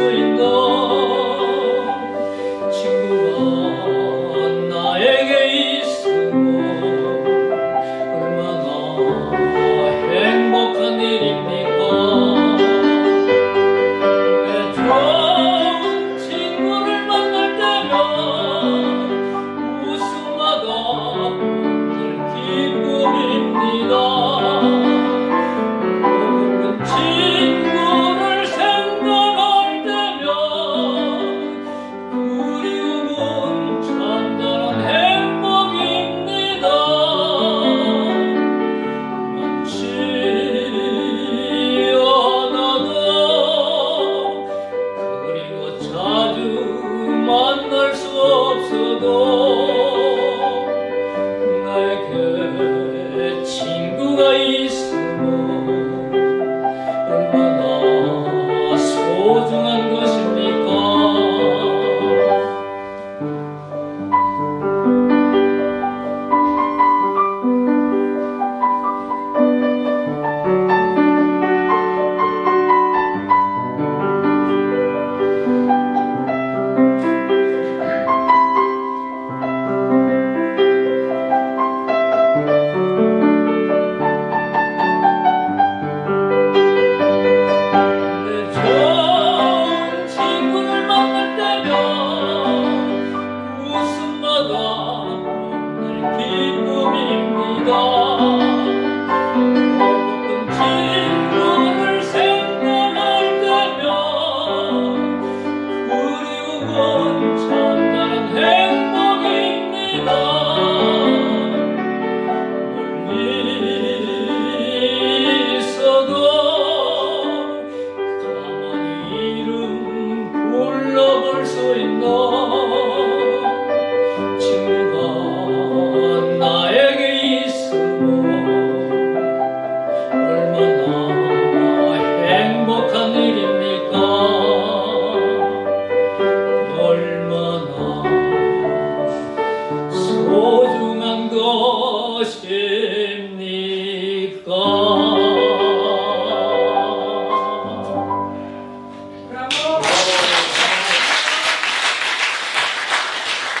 soy 너날그 친구가 있어. 수 있나 친구가 나에게 있으면 얼마나 행복한 일입니까? 얼마나 소중한 것이